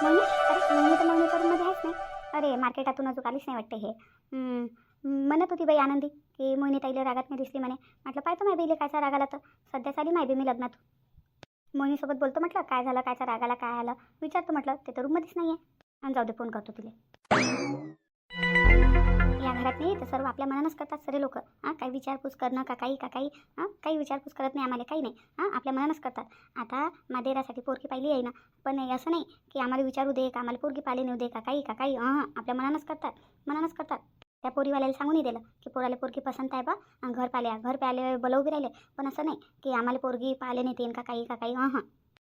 मोहिनी अरे मोहिनी तर मोहिनी करून मध्ये आहेच नाही अरे मार्केटातून अजून आलीच नाही वाटते हे. म्हणत होती बाई आनंदी की मोहिनी ताईला रागात नाही दिसली म्हणे. म्हटलं पाहतो माय बीले कायचा रागाला तर. सध्या साली माय बी मी लग्नात. मोहिनीसोबत बोलतो म्हटलं काय झालं कायचा रागाला काय आलं? विचारतो म्हटलं ते तर रूममध्येच नाही आहे आणि जाऊ दे फोन करतो तिला. घरात नाही तर सर्व आपल्या मनानंच करतात सगळे लोक. हां काही विचारपूस करणं का काही का काही? हां काही विचारपूस करत नाही आम्हाला काही नाही. हां आपल्या मनानंच करतात. आता मादेरासाठी पोरगी पाहिली आहे ना पण नाही असं नाही की आम्हाला विचारू दे का आम्हाला पोरगी पाहिले नाही दे का काही का काही? हां आपल्या मनानंच करतात. मनानंच करतात. त्या पोरीवाल्याला सांगूनही दिलं की पोराला पोरगी पसंत आहे बा घर पाल्या घर पाहिले बोलवू बी राहिले. पण असं नाही की आम्हाला पोरगी पाहिले नाही येईन का काही का काही? हां हां.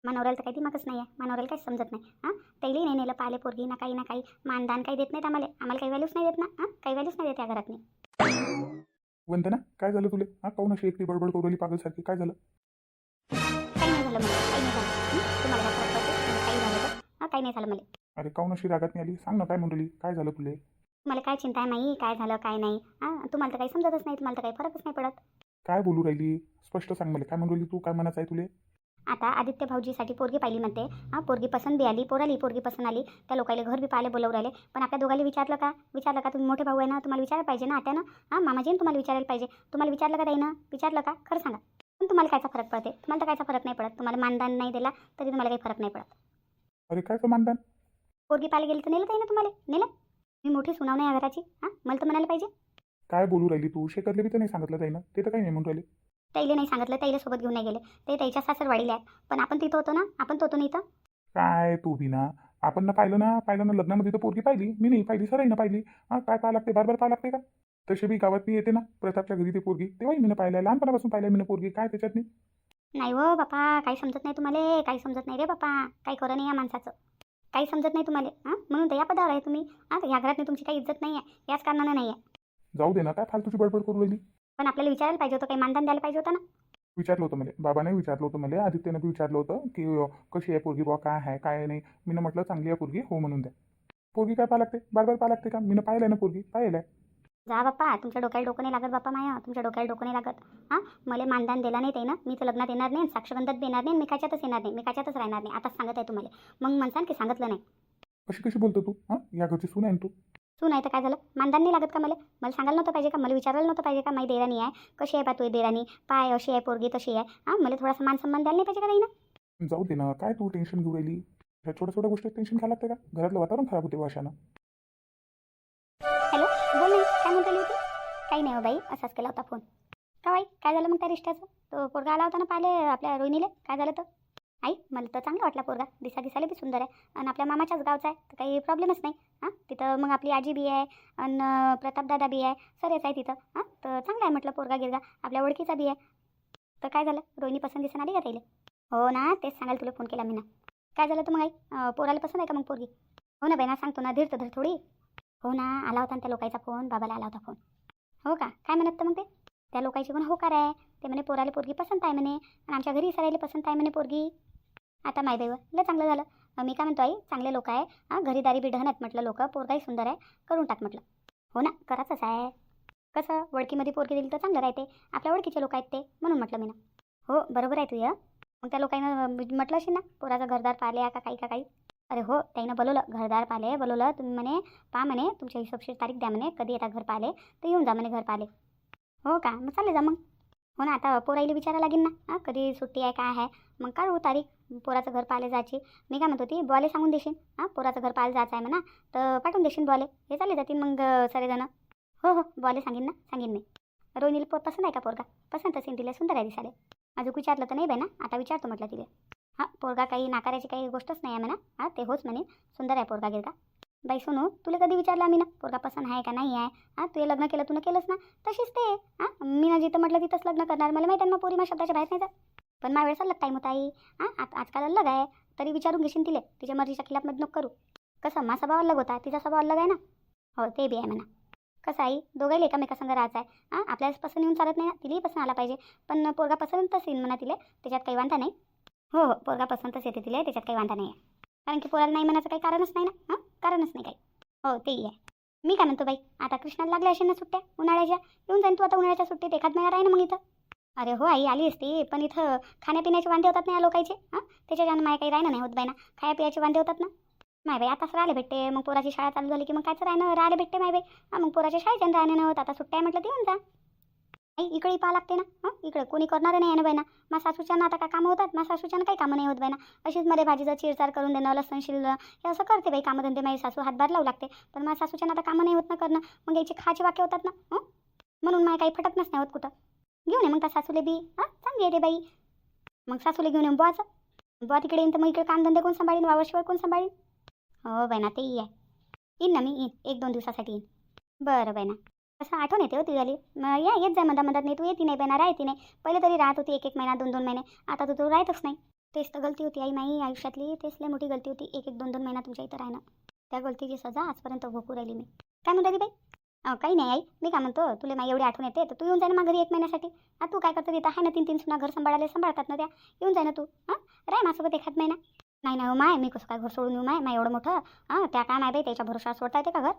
मनोऱ्याला तर काही दिमागच नाही आहे मनोऱ्याला काहीच समजत नाही. हां? त्याला नाही नेलं पाहिले पोरगी ना काही ना काही. मानदान काही देत नाहीत आम्हाला. आम्हाला काही व्हॅल्यूच नाही देत ना? हां? काही व्हॅल्यूच नाही देत या घरात नाही वंदना काय झालं तुले? हा? काऊन अशी एकटी बडबड करू पागलसारखी. काय झालं? काही नाही झालं मला. काही नाही झालं. हं? तुम्हाला काय फरक पडते मला काही झालं. तर हां? काही नाही झालं मला. अरे काऊन अशी रागात नाही आली? सांग ना काय म्हणली? काय झालं तुले? मला काय चिंता आहे नाही काय झालं? काय नाही? हां? तुम्हाला तर काही समजतच नाही. तुम्हाला तर काही फरकच नाही पडत. काय बोलू राहिली? स्पष्ट सांग मला. काय म्हणू राहिली तू? काय मनाचं आहे तुले? आता आदित्य भाऊजीसाठी पोरगी पाहिली म्हणते. हां पोरगी पसंत बी आली पोराली पोरगी पसंत आली. त्या लोकांना घर बी पाहिले बोलवू राहिले. पण आपल्या दोघांना विचारलं का? विचारलं का? तुम्ही मोठे भाऊ आहे ना तुम्हाला विचारायला पाहिजे ना आत्यानं? हां मामाजीनं तुम्हाला विचारायला पाहिजे. तुम्हाला विचारलं का ताईनं? विचारलं का? खरं सांगा. पण तुम्हाला कायचा फरक पडते? तुम्हाला तर कायचा फरक नाही पडत. तुम्हाला मानदान नाही दिला तरी तुम्हाला काही फरक नाही पडत. अरे काय मानदान पोरगी पाहायला गेली तर नेलं ताईनं तुम्हाला? नेलं? मी मोठी सुनाव नाही या घराची. हां मला तर म्हणायला पाहिजे. काय बोलू राहिली तू? शेकरले बी तर नाही सांगितलं जाईना ते तर काही नाही म्हणून राहिले. ताईले नाही सांगितलं ताईला सोबत घेऊन नाही गेले. ते ताईच्या सासरवाडीला आहेत. पण आपण तिथं होतो ना? आपण तो होतो ना इथं? काय तू बी ना आपण ना पाहिलं ना? पाहिलं ना? लग्नामध्ये तर पोरगी पाहिली. मी नाही पाहिली सराई ना पाहिली. हा काय पाहा लागते? बार बार पाहा लागते का? तशी बी गावात मी येते ना प्रतापच्या घरी ते पोरगी. तेव्हाही मी पाहिलं लहानपणापासून पाहिलं मी पोरगी. काय त्याच्यात नाही? नाही हो बापा. काही समजत नाही तुम्हाला. काही समजत नाही रे बापा. काही खरं नाही या माणसाचं. काही समजत नाही तुम्हाला. हां? म्हणून तर या पदावर आहे तुम्ही. हां ह्या घरात तुमची काही इज्जत नाही आहे याच कारणानं नाही आहे जाऊ दे ना. काय फालतूची बडबड करू राहिली? पण आपल्याला विचारायला पाहिजे होतं काही मानधन द्यायला पाहिजे होतं ना. विचारलं होतं मला. बाबाने विचारलं होतं मला. आदित्यनं बी विचारलं होतं की कशी आहे पोरगी बुवा काय आहे काय नाही. मी म्हटलं चांगली आहे पोरगी हो म्हणून द्या. पोरगी काय पाहा लागते? बार बार पाहा लागते का? मी पाहिलं ना पोरगी? पाहिलं जा बाप्पा तुमच्या डोक्याला डोकं नाही लागत बाप्पा माया. तुमच्या डोक्याला डोकं नाही लागत. हां? मला मानधन दिला नाही ते ना मी तर लग्नात येणार नाही साक्षगंधात बी येणार नाही मी काच्यातच येणार नाही. मी काच्यातच राहणार नाही. आताच सांगत आहे तुम्हाला मग म्हणसान की सांगितलं नाही. कशी कशी बोलतो तू? हां? या घरची सून आहे ना तू? तू नाही तर काय झालं? मानधन नाही लागत का मला? मला सांगायला नव्हतं पाहिजे का? मला विचारायला नव्हतं पाहिजे का? माझी देराणी आहे. कशी आहे बा तू देराणी पाय अशी आहे पोरगी तशी आहे. हां मला थोडासा मान सन्मान द्यायला नाही पाहिजे का नाही ना जाऊ दे ना काय तू टेन्शन घेऊ राहिली? ह्या छोट्या छोट्या गोष्टीत टेन्शन घ्यायला लागते का? घरातलं वातावरण खराब होते अशानं. हॅलो बोल नाही काय म्हणता होती? काही नाही हो बाई असाच केला होता फोन. का बाई काय झालं मग त्या रिश्त्याचं? तो पोरगा आला होता ना पाहिले आपल्या रोहिणीले? काय झालं तर? आई मला तर चांगला वाटला पोरगा. दिसा दिसायला बी सुंदर आहे. आणि आपल्या मामाच्याच गावचा आहे. तर काही प्रॉब्लेमच नाही. हां? तिथं मग आपली आजी बी आहे. आणि प्रतापदादा बी आहे. सरेच आहे तिथं. हां? तर चांगला आहे म्हटलं पोरगा गिरगा. आपल्या ओळखीचा बी आहे. तर काय झालं? रोहिणी पसंत दिसून आली का ताईले? हो ना तेच सांगायला तुला फोन केला मी ना. काय झालं तर मग आई? पोराला पसंत आहे का मग पोरगी? हो ना बहिणा ना सांगतो ना. धीर तर धर थोडी. हो ना आला होता ना त्या लोकांचा फोन बाबाला आला होता फोन हो का? काय म्हणत तर मग ते? त्या लोकांची पण होकार आहे. ते म्हणे पोराला पोरगी पसंत आहे म्हणे. आणि आमच्या घरी सरायला पसंत आहे म्हणे पोरगी. आता माय बाईवर लय चांगलं झालं. मी काय म्हणतो आई चांगले लोक आहे. हां घरीदारी बी आहेत म्हटलं लोक. पोरगाही सुंदर आहे. करून टाक म्हटलं. हो ना करायचंच आहे. कसं? ओळखीमध्ये पोरगी दिली तर चांगलं राहते. आपल्या ओळखीचे लोक आहेत ते म्हणून म्हटलं मी ना. हो बरोबर आहे तुझं मग त्या लोकांना म्हटलं असेल ना पोराचं घरदार पाहिले का काही का काही? अरे हो त्याईनं बोलवलं घरदार पाहिले बोलवलं तुम्ही म्हणे पा म्हणे तुमच्या हिशोबशीर तारीख द्या म्हणे. कधी येता घर पाहिले तर येऊन जा म्हणे घर पाहिले हो का? मग चालेल जा मग. हो ना आता पोराईला विचारायला लागेल ना. हां कधी सुट्टी आहे काय आहे? मग काढू तारीख पोराचं घर पाहायला जायची. मी काय म्हणत होती बॉले सांगून देशील? हां पोराचं घर पाहायला जायचं आहे म्हणा. तर पाठवून देशील बॉले. हे चालले जातील मग सगळेजणं. हो हो बॉले सांगेन ना सांगेन मी. रोहिणीला पो पसंत आहे का पोरगा? पसंत असेल तिला सुंदर आहे दिसाले अजून विचारलं तर नाही बाई ना आता विचारतो म्हटलं तिला. हां पोरगा काही नाकारायची काही गोष्टच नाही आहे म्हणा. हां ते होच म्हणे सुंदर आहे पोरगा गिरगा. बाई सोनू तुला कधी विचारलं आम्ही ना? पोरगा पसंत आहे का नाही आहे? हां तू हे लग्न केलं तुला केलंच ना? तशीच ते हां मी ना जिथं म्हटलं तिथंच लग्न करणार. मला माहिती आहे ना पोरी मग शब्दाच्या बाहेर नाही जात. पण माझ्या वेळेस अलग टाईम होता आई. हां आता आजकाल अलग आहे. तरी विचारून घेशील तिले. तिच्या मर्जीच्या खिलाफमध्ये नको करू. कसं माझा स्वभाव अलग होता. तिचा स्वभाव अलग आहे ना? हो ते बी आहे म्हणा. कसं आई? दोघांना एकामेकासंग राहायचं आहे. हां आपल्याला पसंत येऊन चालत नाही तिलाही पसंत आला पाहिजे. पण पोरगा पसंतच येईल म्हणा तिले. त्याच्यात काही वांधा नाही. हो हो पोरगा पसंतच येते तिला. त्याच्यात काही वांधा नाही आहे. कारण की पोराला नाही म्हणायचं काही कारणच नाही ना? हां? कारणच नाही काही. हो तेही आहे. मी काय म्हणतो बाई? आता कृष्णाला लागल्या असेल ना सुट्ट्या उन्हाळ्याच्या. येऊन जाईन तू आता उन्हाळ्याच्या सुट्टीत एखाद महिना राही ना मग इथं. अरे हो आई आली असती पण इथं खाण्यापिण्याचे वांदे होतात ना या लोकांचे हां? त्याच्यानं माय काही राहिलं नाही होत बाई ना खायापियाचे वांदे होतात ना? माय बाई आताच राहिले भेटते. मग पोराची शाळा चालू झाली की मग कायचं राहणं राहिले भेटते माय बाई. हां मग पोराच्या शाळेच्या राहणं नाही होत. आता सुट्ट्या आहे म्हटलं ते येऊन जा. आई इकडे पाहा लागते ना हां? इकडे कोणी करणार नाही आहे ना बाई मा सासूच्या आता काय कामं होतात? मा सासूच्या काही कामं नाही होत बाई अशीच मध्ये भाजीचं चिरचार करून देणं लसणशील हे असं करते बाई कामं धंदे. माझी सासू हातभार लावू लागते. पण माझ्या सासूच्या आता कामं नाही होत ना करणं. मग याचे खाचे वाक्य होतात ना हं? म्हणून माय काही फटकनच नाही होत कुठं. घेऊन ये मग त्या सासूले बी हां? चांगली आहे रे बाई. मग सासूले घेऊन ये बुवाचं. बुवा तिकडे येईन तर मग इकडे कामधंदे कोण सांभाळीन? वावरशिवाय कोण सांभाळीन? हो बाई तेही आहे. येईन ना मी येईन. एक दोन दिवसासाठी येईन. बरं बाई ना असं आठवण येते हो ती झाली मग या येत जा मधा मधात नाही तू येते नाही बेना ना राहते नाही. पहिले तरी राहत होती एक एक महिना दोन दोन महिने. आता तू तू राहतच नाही. तेच तर गलती होती आई माई आयुष्यातली. तेच लय मोठी गलती होती. एक एक दोन दोन महिना तुमच्या इथं राहणं. त्या गलतीची सजा आजपर्यंत भोगू राहिली मी. काय म्हणतो राहिली बाई? अं, काही नाही आई. मी काय म्हणतो तुला माझी एवढी आठवण येते तर तू येऊन जा ना घरी एक महिन्यासाठी. हा तू काय करतो तिथं? आहे ना तीन तीन सुना घर सांभाळायला सांभाळतात ना त्या. येऊन जा ना तू. हां? राय माझ्यासोबत एखाद महिना. नाही ना हो माय मी कसं काय घर सोडून येऊ माय? माय एवढं मोठं. हां त्या काय नाही बाई त्याच्या भरोशावर सोडता येते का घर?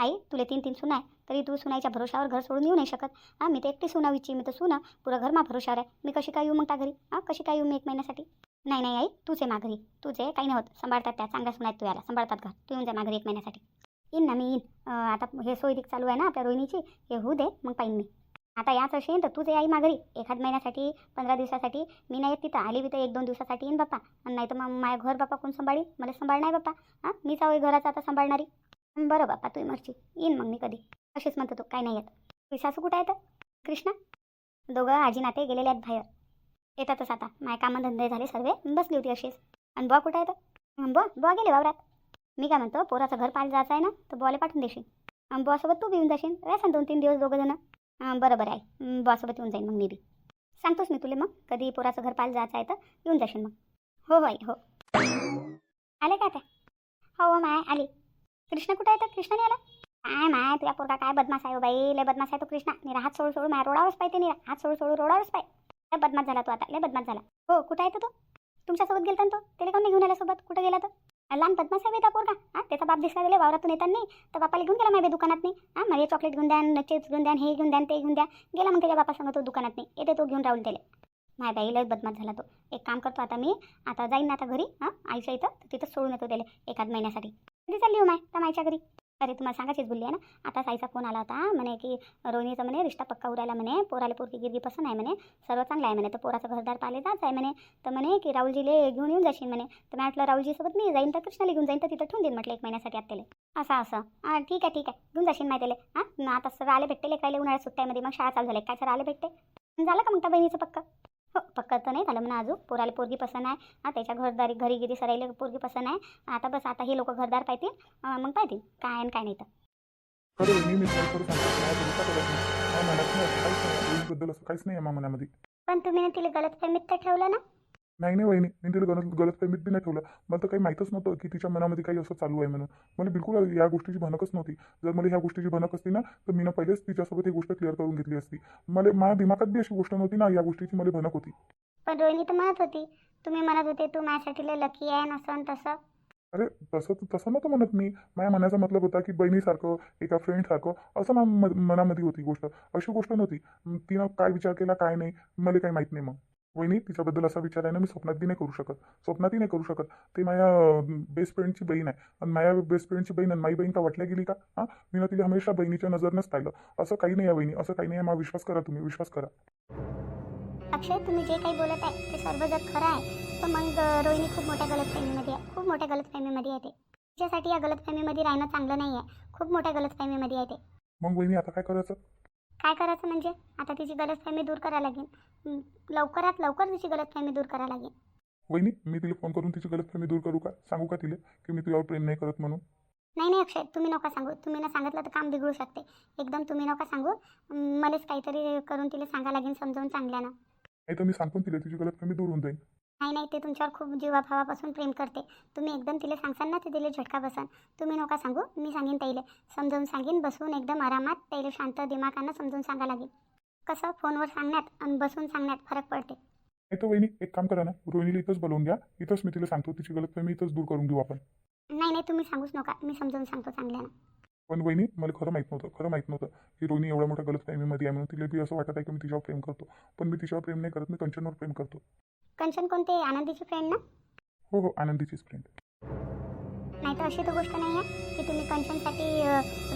आई तुले तीन तीन सुना आहे तरी तू सुनाईच्या भरोशावर घर सोडून येऊ नाही शकत. हां मी तर एकटी सुनावीची मी तर सुना पुरं घर मा भरोशावर आहे मी कशी काय येऊ मग त्या घरी? हां कशी काय येऊ मी एक महिन्यासाठी? नाही नाही आई तुझे माघरी. तुझे काही नाही होत सांभाळतात त्या चांगल्या सुनायत तू याला. सांभाळतात घर. तू येऊन जा माघरी एक महिन्यासाठी. येईन ना मी येईन. आता हे सोयरीक चालू आहे ना आपल्या रोहिणीची हे होऊ दे मग पाहिन मी. आता याच असेल तर तूच आई माघरी. एखाद महिन्यासाठी पंधरा दिवसासाठी मी नाही येत तिथं. आली बी तर एक दोन दिवसासाठी येईन बाप्पा. आणि नाही तर मग माझ्या घर बाप्पा कोण सांभाळी मला सांभाळणार नाही बाप्पा. हां मीच आहे घराचं आता सांभाळणारी. बरं बापा तू मर्जी. येईन मग मी कधी. अशीच म्हणतो तू काय नाही येत. तुझी सासू कुठं आहेत कृष्णा? दोघं आजी नाते गेलेले आहेत बाहेर. येतातच आता. माझ्या कामधंदे झाले सर्व. बसली होती अशीच. आणि बुवा कुठं आहेत बुवा बुवा गेले वावरात. मी काय म्हणतो पोराचं घर पाहायला जायचं आहे ना तर बुवाला पाठवून देशील. बुवासोबत तू बी येऊन जाशील. राहसान दोन तीन दिवस दोघं जण. बरोबर बरं बरं आहे बुवासोबत येऊन जाईन मग मी बी. सांगतोच मी तुला मग. कधी पोराचं घर पाहायला जायचं आहे तर येऊन जाशील मग. हो बाई हो. आले का आता? हो, हो माय आली. कृष्ण कुठं आहे तर? कृष्ण नाही आला? काय माय तुझ्या पोरगा काय बदमाश आहे हो बाई? लय बदमाश आहे तो कृष्णा. निरा हात सोडू सोडू माझ्या रोडावरच पाहिजे निरा हात सोडू सोडू रोडावरच पाय लय बदमाश झाला तो आता लय बदमाश झाला. हो कुठं आहे तो तो? तुमच्यासोबत गेलता तो? त्याला कोण घेऊन आला सोबत? कुठं गेला तो? लहान बदमाश आहे बे त्या पोरगा. हां त्याचा बाप दिसला दिले वावरातून येतात नाही. तर बापाला घेऊन गेला माझ्या दुकानात नाही हां मला चॉकलेट घेऊन द्या चिप्स घेऊन द्या हे घेऊन द्या ते घेऊन द्या. गेला मग त्याच्या बापा सांगतो तो दुकानात नाही येते तो घेऊन राहून त्याला. माझ्या बाईलाच बदमाश झाला तो. एक काम करतो आता मी आता जाईन ना आता घरी हां आईच्या इथं तिथं सोडून येतो त्याला एखाद महिन्यासाठी. कधी चालली हो माय? त्या मायच्या घरी. अरे तुम्हाला सांगायचीच बोलली आहे ना? आता आईचा फोन आला होता म्हणे की रोहिणीचा म्हणे रिश्ता पक्का उरायला म्हणे पोराला पोरकी गिरगी पसंत आहे म्हणे सर्व चांगलं आहे म्हणे तर पोराचं घरदार पाहिले जायचं आहे म्हणे. तर म्हणे की राहुलजीले घेऊन येऊन जाशील म्हणे. तर मी म्हटलं राहुलजीसोबत मी जाईन तर कृष्णाला घेऊन जाईन तर तिथं ठेवून देईन म्हटलं एक महिन्यासाठी आपल्याला असं असं. हां ठीक आहे ठीक आहे. घेऊन जाशील माहिती त्याला. हां आता सर आले भेटते लेकराले उन्हाळ्यात सुट्ट्यामध्ये मग शाळा चालू झाले. काय सर आले भेटते? झालं का मग त्या बहिणीचं पक्का? हो पक्का तर नाही झालं म्हणा अजून पोराला पोरगी पसंत आहे हां त्याच्या घरदारी घरी गिरी सरायला पोरगी पसंत आहे आता बस आता हे लोक घरदार पाहतील मग पाहतील काय आणि काय नाही तर खरं मी करू सांगतो नाही नाही काहीच नाही असं काहीच नाही आहे मनामध्ये पण तुम्ही ना तिला गलत फहमीत तर ठेवलं ना नाही नाही वहिनी मी तिला गलत गलत फहमीत बी नाही ठेवलं. मला तर काही माहीतच नव्हतं की तिच्या मनामध्ये काही असं चालू आहे म्हणून. मला बिलकुल या गोष्टीची भनकच नव्हती. जर मला ह्या गोष्टीची भनक असती ना तर मी ना पहिलेच तिच्यासोबत ही गोष्ट क्लिअर करून घेतली असती. मला माझ्या दिमागात बी अशी गोष्ट नव्हती ना या गोष्टीची मला भनक होती. पण रोहिणी तर म्हणत होती तुम्ही म्हणत होते तू माझ्यासाठी लकी आहे ना असं आणि तसं. अरे तसं तसं नव्हतं म्हणत मी. माझ्या मनाचा मतलब होता की बहिणीसारखं एका फ्रेंडसारखं असं मा मनामध्ये होती गोष्ट. अशी गोष्ट नव्हती. तिनं काय विचार केला काय नाही मला काही माहीत नाही मग. वहिनी तिच्याबद्दल असा विचार आहे ना मी स्वप्नात बी नाही करू शकत. स्वप्नातही नाही करू शकत. ते माझ्या बेस्ट फ्रेंडची बहीण आहे. आणि माझ्या बेस्ट फ्रेंडची बहीण आणि माझी बहीण का वाटल्या गेली का? हां? मी ना तिला हमेशा बहिणीच्या नजरनंच पाहिलं. असं काही नाही आहे वहिनी. असं काही नाही आहे मला विश्वास करा तुम्ही. विश्वास करा. अक्षय तुम्ही जे काही बोलत आहे ते सर्व जर खरं आहे तर मग रोहिणी खूप मोठ्या गलतफहमीमध्ये आहे. खूप मोठ्या गलतफहमीमध्ये आहे ते. तिच्यासाठी या गलतफहमीमध्ये राहणं चांगलं नाही आहे. खूप मोठ्या गलतफहमीमध्ये आहे ते. मग वहिनी आता काय करायचं? काय करायचं म्हणजे? आता तिची गलतफहमी दूर करायला लागेल लवकरात लवकर तिची गलतफहमी दूर करायला लागेल वहिनी मी तिला फोन करून तिची गलतफहमी दूर करू का? सांगू का तिला की मी तुझ्यावर प्रेम नाही करत म्हणून? नाही नाही अक्षय तुम्ही नका सांगू. तुम्ही ना सांगितलं तर काम बिघडू शकते. एकदम तुम्ही नका सांगू. मलाच काहीतरी करून तिला सांगायला लागेल समजावून चांगल्यानं. नाही तर मी सांगतो तिला तिची गलतफहमी दूर होऊन जाईल नाही नाही ते तुमच्यावर खूप जीवाभावापासून प्रेम करते. तुम्ही एकदम तिला सांगसाल ना ते तिला झटका बसन. तुम्ही नका सांगू मी सांगेन ताईले. समजावून सांगेन बसून एकदम आरामात ताईला शांत दिमागानं समजून सांगा लागेल. कसं? फोनवर सांगण्यात आणि बसून सांगण्यात फरक पडते. नाही तर वहिनी एक काम करा ना. रोहिणीला इथंच बोलवून घ्या. इथंच मी तिला सांगतो तिची गलतफहमी इथंच दूर करून घेऊ आपण. नाही नाही तुम्ही सांगूच नका. मी समजावून सांगतो चांगल्यानं. पण वहिनी मला खरं माहीत नव्हतं खरं माहीत नव्हतं की रोहिणी एवढ्या मोठ्या गलतफहमीमध्ये आहे म्हणून तिला बी असं वाटत आहे की मी तिच्यावर प्रेम करतो. पण मी तिच्यावर प्रेम नाही करत मी कंचनवर प्रेम करतो. कंचन कोणते आनंदीची फ्रेंड ना? हो हो आनंदीचीच फ्रेंड नाही तर अशी तर गोष्ट नाही आहे की तुम्ही कंचनसाठी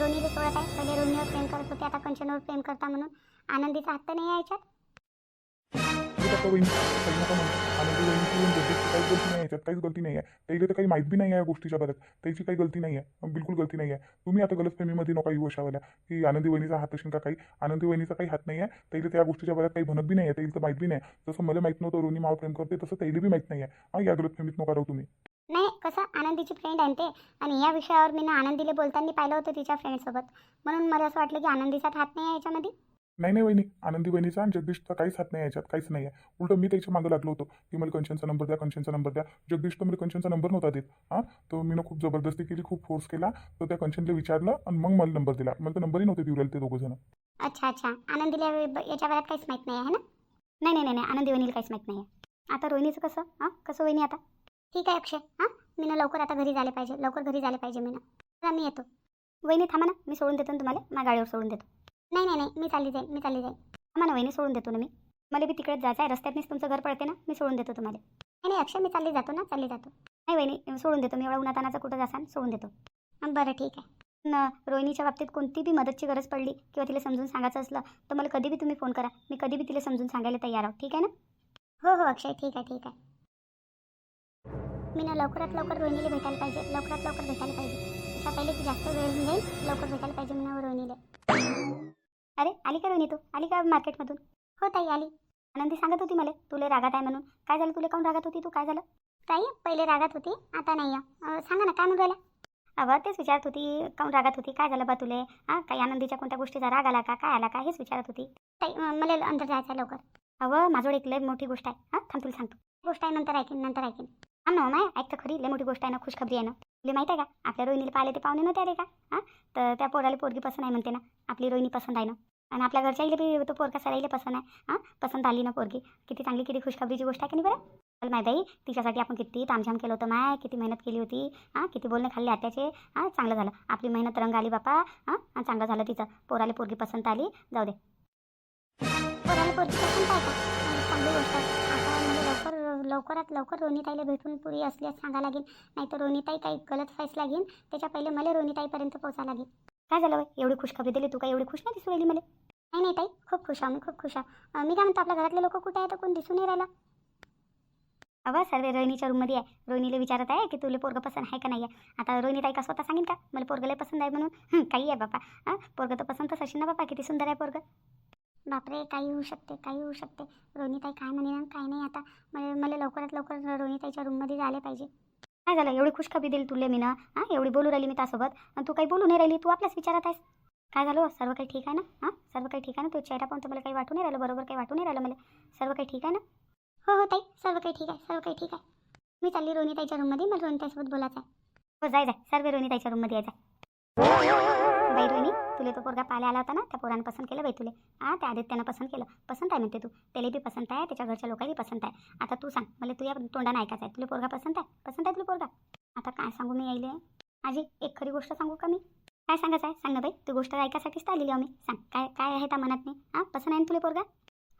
रोनीला सोडत आहे. पहिले रोनीवर प्रेम करत होते आता कंचनवर प्रेम करता म्हणून. आनंदीचा हत्ता नाही आहे याच्यात? हे फक्त काही नका म्हणतो आनंदी वहिनीची काहीच गलती नाही याच्यात काहीच गलती नाही आहे. त्याला तर काही माहीत बी नाही आहे या गोष्टीच्या बद्दल. त्याची काही गलती नाही आहे. बिलकुल गलती नाही आहे. तुम्ही आता गलतफहमीमध्ये नका येऊ अशावाल्या. की आनंदी वहिनीचा हात असेल का काही आनंदी वहिनीचा काही हात नाही आहे. त्याला त्या गोष्टीच्या बद्दल काही म्हणत बी नाही आहे. त्याला तर माहीत बी नाही जसं मला माहीत नव्हतं रोनी माव प्रेम करते तसं त्याला बी माहीत नाही आहे. हा या गलतफहमीत नका राहू तुम्ही. नाही कसं? आनंदीची फ्रेंड आहे ते. आणि या विषयावर मी ना आनंदीला बोलताना पाहिलं होतं तिच्या फ्रेंडसोबत म्हणून मला असं वाटलं की आनंदीचा हात नाही आहे याच्यामध्ये. नाही नाही वहिनी आनंदी वहिनीचा आणि जगदीशचा काहीच हात नाही याच्यात काहीच नाही आहे. उलटं मी त्याच्या मागं लागलो होतो. की मला कंचनचा नंबर द्या कंचनचा नंबर द्या. जगदीश तर मला कंचनचा नंबर नव्हता देत. हां? तर मी खूप जबरदस्ती केली खूप फोर्स केला. तर त्या कंचनला विचारलं आणि मग मला नंबर दिला. मला तर नंबरही नव्हते देऊ राहिले ते दोघं जण. अच्छा अच्छा. आनंदीला याच्या वेळात काहीच माहीत नाही आहे ना? नाही नाही नाही नाही. आनंदी वहिनीला काहीच माहीत नाही आहे. आता रोहिणीचं कसं? हां? कसं वहिनी आता? ठीक आहे अक्षय. हां? मी ना लवकर आता घरी झाले पाहिजे. लवकर घरी झाले पाहिजे मी ना मी येतो. वहिनी थांबा ना. मी सोडून देतो ना तुम्हाला. माझ्या गाडीवर सोडून देतो. नाही नाही नाही मी चालली जाईल मी चालली जाईल थांबा ना वहिनी सोडून देतो ना मी. मला बी तिकडे जायचं आहे रस्त्यातनीच तुमचं घर पडते ना मी सोडून देतो तुम्हाला. नाही नाही अक्षय मी चालली जातो ना चालली जातो. नाही वहिनी सोडून देतो मी एवढा उन्हातानाचा कुठं जासान सोडून देतो. बरं ठीक आहे. न रोहिणीच्या बाबतीत कोणती बी मदतची गरज पडली किंवा तिला समजून सांगायचं असलं तर मला कधी बी तुम्ही फोन करा. मी कधी बी तिला समजून सांगायला तयार आहोत ठीक आहे ना? हो हो अक्षय ठीक आहे ठीक आहे. मी ना लवकरात लवकर रोहिणीला भेटायला पाहिजे लवकरात लवकर भेटायला पाहिजे. त्याच्या पहिले की जास्त वेळ होऊन जाईल लवकर भेटायला पाहिजे म्हणा रोहिणीला. अरे आली का रोहिणी तू आली का मार्केटमधून? हो ताई आली. आनंदी सांगत होती मला तुले रागात आहे म्हणून. काय झालं? तुला काऊन रागात होती तू? काय झालं? ताई पहिले रागात होती आता नाही सांगा ना काय म्हणून राहिला? अवं तेच विचारत होती काऊन रागात होती? काय झालं बा तुले? हां काही आनंदीच्या कोणत्या गोष्टीचा राग आला का? काय आला का? हेच विचारत होती. ताई मला अंदर जायचं आहे लवकर. अवं माझं एक लय मोठी गोष्ट आहे. हां थांब तुला सांगतो. गोष्ट आहे नंतर ऐकीन नंतर ऐकीन. हां ना हो, माय ऐक तर खरी लय मोठी गोष्ट आहे ना खुशखबरी आहे ना. तुला माहिती आहे का? आपल्या रोहिणीला पाहिले ते पाहुणे नव्हते रे का? हां? तर त्या पोराला पोरगी पसंत आहे म्हणते ना. आपली रोहिणी पसंत आहे ना. आणि आपल्या घरच्या बी तो पोरका सराईला पसंत आहे. हां? पसंत आली ना पोरगी. किती चांगली किती खुशखबरीची गोष्ट आहे की नाही बरं? चल माहिती तिच्यासाठी आपण किती तामझाम केलं होतं माय. किती मेहनत केली होती. हां? किती बोलणे खाल्ले आत्याचे. हां? चांगलं झालं. आपली मेहनत रंग आली बापा. हां? चांगलं झालं तिचं. पोराला पोरगी पसंत आली. जाऊ दे. पोराला पोरगी पसंत आहे का? चांगली गोष्ट आहे. लवकरात लवकर रोनीताईला भेटून पुरी असल्यास सांगा लागेल. नाही तर रोनिताई काही गलत फैसला घेईन त्याच्या पहिले मला रोनीताईपर्यंत पोहोचा लागेल. काय झालं बाई? एवढी खुशखबरी दिली तू काय? एवढी खुश नाही दिसू राहिली मला? नाही नाही ताई. खूप खुश आम्ही खूप खुश आहो. मी काय म्हणतो आपल्या घरातले लोक कुठे आहेत? कोण दिसून नाही राहिला? अवा सर्व रोहिणीच्या रूममध्ये आहे. रोहिणीला विचारत आहे की तुला पोरगं पसंत आहे का नाही आहे आता रोहिणी ताई का स्वतः सांगेन का? मला पोरगले पसंत आहे म्हणून? काही आहे बापा. हां पोरगं तर पसंतच असेल ना बापा? किती सुंदर आहे पोरगं. बापरे काही होऊ शकते काही होऊ शकते. रोनीताई काय म्हणे काय नाही आता. मला मला लवकरात लवकर रोनीताईच्या रूममध्ये जायला पाहिजे. काय झालं? एवढी खुशखबरी दिली तुले मी ना हां? एवढी बोलू राहिली मी त्यासोबत? आणि तू काही बोलू नाही राहिली? तू आपल्याच विचारात आहेस. काय झालं? सर्व काही ठीक आहे ना? हां? सर्व काही ठीक आहे ना? तू चेहरा पाहून तर मला काही वाटू नाही राहिलं? बरोबर काही वाटू नाही राहिलं मला? सर्व काही ठीक आहे ना? हो हो ताई. सर्व काही ठीक आहे. सर्व काही ठीक आहे. मी चालली रोनीताईच्या रूममध्ये मला रोनीताईसोबत बोलायचं आहे. हो जाय जाय. सर्व रोनीताईच्या रूममध्ये यायचा बाई रोनी तुले तो पोरगा पाहायला आला होता ना त्या पोरानं पसंत केलं बाई तुले. हां त्या आदित्यानं पसंत केलं. पसंत आहे म्हणते तू. त्याला बी पसंत आहे त्याच्या घरच्या लोकांनी पसंत आहे. आता तू सांग मला तुझ्या तोंडानं ऐकायचं आहे. तुला पोरगा पसंत आहे? पसंत आहे तुला पोरगा? आता काय सांगू मी यायले? आजी एक खरी गोष्ट सांगू का मी? काय सांगायचं आहे? सांग ना बाई. तू गोष्ट ऐकायसाठीच तर आलेली आहो मी. सांग काय काय आहे त्या मनात नाही हां पसंत आहे ना तुला पोरगा?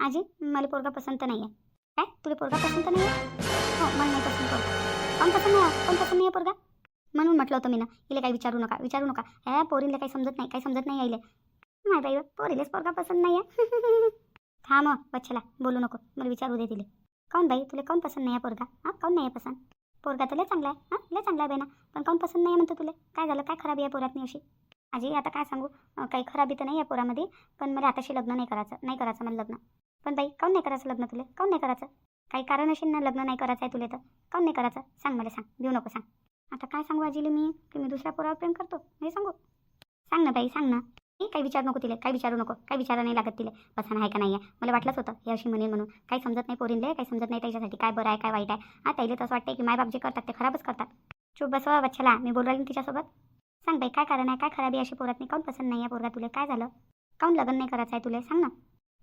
आजी मला पोरगा पसंत नाही आहे काय? तुला पोरगा पसंत नाही आहे हो मला नाही पसंत पोरगा. कोण पसंत नाही पण कोण पसंत नाही आहे पोरगा? म्हणून म्हटलं होतं मी ना हिला काही विचारू नका विचारू नका. ह्या पोरीला काही समजत नाही काही समजत नाही यायले. नाही बाई पोरीलेच पोरगा पसंत नाही आहे थांब मग बच्चला बोलू नको मला विचारू दे तिले. काऊन बाई तुला काऊन पसंत नाही आहे पोरगा? हां काऊन नाही आहे पसंत? पोरगा तर लय चांगला आहे हां लय चांगला आहे बेना पण काऊन पसंत नाही आहे म्हणतो तुला? काय झालं काय खराबी आहे पोरातनी अशी? आजी आता काय सांगू? काही खराबी तर नाही आहे पोरामध्ये पण मला आताशी लग्न नाही करायचं नाही करायचं मला लग्न. पण बाई काऊन नाही करायचं लग्न तुला? काऊन नाही करायचं? काही कारण असेल ना लग्न नाही करायचं आहे तुला तर. काऊन नाही करायचं? सांग मला सांग देऊ नको सांग. आता काय सांगू आजीला मी? की मी दुसऱ्या पोरावर प्रेम करतो. नाही सांगू? सांग ना बाई सांग ना. ए, काही विचार नको तिला काही विचारू नको काही विचारा नाही लागत तिला. पसंत आहे का नाही आहे मला वाटलंच होतं हे अशी म्हणेन म्हणून. काही समजत नाही पोरींले काही समजत नाही त्याच्यासाठी काय बरं आहे काय वाईट आहे? हा त्याला तसं वाटतं की मायबाप जे करतात ते खराबच करतात. चूप बसवा हो, बच्चाला मी बोलू राहील तिच्यासोबत. सांग बाई काय कारण आहे? काय खराबी अशी पोरात नाही काऊन पसंत नाही आहे पोरगा तुला? काय झालं? काऊन लग्न नाही करायचं आहे तुला? सांग ना.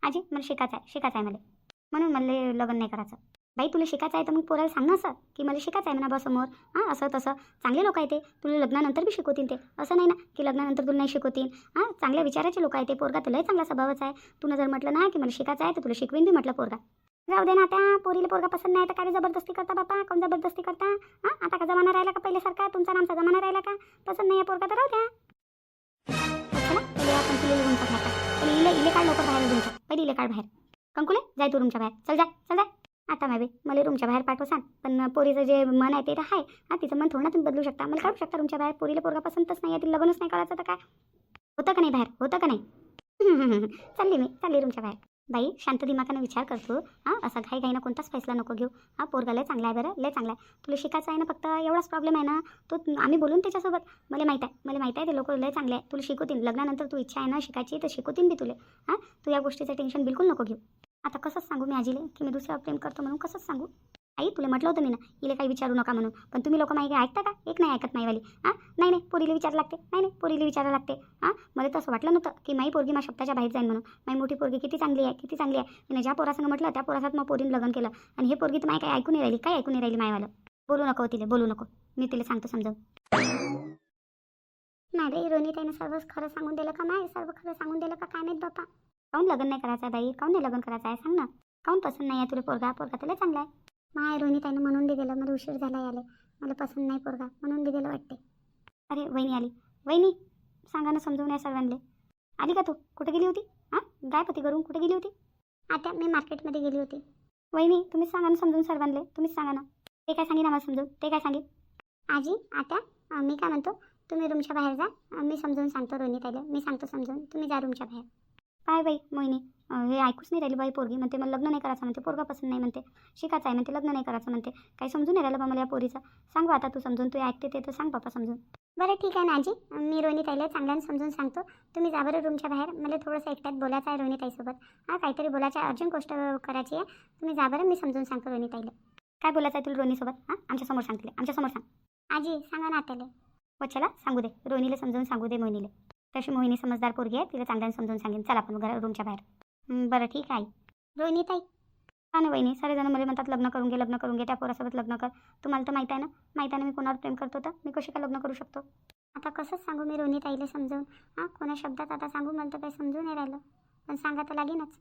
आजी मला शिकायचं आहे शिकायचं आहे मला. म्हणून मला लग्न नाही करायचं. बाई तुला शिकायचं आहे तर मग पोराला सांग ना असं की मला शिकायचं आहे म्हणा समोर. हां असं तसं. चांगले लोक आहे ते. तुला लग्नानंतर बी शिकवतील ते. असं नाही ना की लग्नानंतर तुला नाही शिकवतील हां चांगल्या विचाराचे लोक आहे ते. पोरगा तुलाही चांगला स्वभावाचा आहे. तुला जर म्हटलं ना की मला शिकायचं आहे तर तुला शिकवीन बी म्हटलं पोरगा. जाऊ दे ना त्या पोरीला पोरगा पसंत नाही तर काय जबरदस्ती करता बापा? कोण जबरदस्ती करता? हां आता का जमाना राहिला का पहिल्यासारखा? तुमचा नामचा जमाना राहिला का? पसंत नाही पोरगा तर राहू द्या. चला आपण तिला रूमच्या पहिले इले इले काढ लवकर बाहेर तुमच्या पहिले इले काढ बाहेर. कंकुले जाय तू रूमच्या बाहेर. चल जाय चल जाय आता मॅबी मला रूमच्या बाहेर पाठव सांग पण पोरीचं जे मन आहे ते तर आहे हां तिचं मन थोडं ना तुम्ही बदलू शकता. मला काढू शकता रूमच्या बाहेर? पोरीला पोरगा पसंतच नाही आहे तिला लग्नच नाही करायचं तर काय? होतं का नाही बाहेर? होतं का नाही? चालली मी. चालली रूमच्या बाहेर. बाई शांत दिमाखानं विचार करतो हां असा घाई घाईनं कोणताच फैसला नको घेऊ. हा पोरगा लय चांगला आहे बरं. लय चांगला आहे. तुला शिकायचं आहे ना फक्त? एवढाच प्रॉब्लेम आहे ना? तो आम्ही बोलून त्याच्यासोबत? मला माहीत आहे. मला माहीत आहे ते लोक लय चांगले आहे तुला शिकवतील. लग्नानंतर तू इच्छा आहे ना शिकायची तर शिकवतील बी तुले. हां तू या गोष्टीचं टेन्शन बिलकुल नको घेऊ. आता कसंच सांगू मी आजीले की मी दुसऱ्यावर प्रेम करतो म्हणून कसंच सांगू? आई तुला म्हटलं होतं मी ना इले काही विचारू नका म्हणून. पण तुम्ही लोक माहिती ऐकता का? एक नाही ऐकत माईवाली. हां? नाही नाही पोरीला विचार लागते. नाही नाही पोरीला विचारायला लागते. हां? मला तसं वाटलं नव्हतं की माई पोरगी मा शब्दाच्या बाहेर जाईन म्हणून. माई मोठी पोरगी किती चांगली आहे किती चांगली आहे. मी ज्या पोरासंग म्हटलं त्या पोरासात मग पोरीनं लग्न केलं. आणि हे पोरगी तर माय काही ऐकून राहिली. काय ऐकून नाही राहिली मायवालं बोलू नको तिले बोलू नको. मी तिला सांगतो समजावून. नाही रे रोनी त्यानं सर्व खरं सांगून दिलं का नाही सर्व खरं सांगून दिलं का? काय नाहीत बापा? काऊन लग्न नाही करायचं आहे बाई? काऊन नाही लग्न करायचं आहे सांग ना. काऊन पसंत नाही आहे तुला पोरगा? पोरगा तुला चांगला आहे. माय रोनी त्यानं म्हणून बी गेलं मला उशीर झाला याले मला पसंत नाही पोरगा म्हणून बी गेलं वाटते अरे वहिनी आली. वहिनी सांगा ना समजून या सर्वांले. आली का तू? कुठे गेली होती? हां? गाय पती करून कुठे गेली होती? आता मी मार्केटमध्ये गेली होती. वहिनी तुम्हीच सांगा ना समजून सर्वांले. तुम्हीच सांगा ना. ते काय सांगी ना मला समजून? ते काय सांगेल? आजी आता मी काय म्हणतो? तुम्ही रूमच्या बाहेर जा. मी समजून सांगतो रोनी ताईला. मी सांगतो समजून तुम्ही जा रूमच्या बाहेर. काय बाई मोहिनी? हे ऐकूच नाही राहिली बाई पोरगी. म्हणते मला लग्न नाही करायचं. म्हणते पोरगा पसंत नाही. म्हणते शिकायचं आहे म्हणते लग्न नाही करायचं. म्हणते काही समजून नाही राहिलं बा मला या पोरीचं. सांग आता तू समजून तू ऐकते ते तर सांग बापा समजून. बरं ठीक आहे ना आजी. मी रोनी ताईला चांगल्यानं समजून सांगतो. तुम्ही जा बरं रूमच्या बाहेर. मला थोडंसं एकट्यात बोलायचं आहे रोनी ताईसोबत हां काहीतरी बोलायचं आहे. अर्जंट गोष्ट करायची आहे. तुम्ही जा बरं मी समजून सांगतो रोनी ताईला काय बोलायचं आहे तुला रोनीसोबत हां आमच्यासमोर सांगते आमच्यासमोर सांग. आजी सांगा ना आत्याला. हो चला सांगू दे. रोनीला समजून सांगू दे मोहिनीला. तशी मोहिनी समजदार पोरगी आहे तिला चांगल्यानं समजून सांगेन. चला आपण घर रूमच्या बाहेर. बरं ठीक आहे रोहिणी ताई. का ना वहिनी सारेजण मला म्हणतात लग्न करून घे लग्न करून घे त्या पोरासोबत लग्न कर. तुम्हाला तर माहीत आहे ना माहीत आहे ना मी कोणावर प्रेम करतो तर? मी कशी काय लग्न करू शकतो? आता कसंच सांगू मी रोहिणी ताईला समजावून? हां कोणा शब्दात आता सांगू मला तर काही समजून नाही राहिलं. पण सांगा तर लागेनच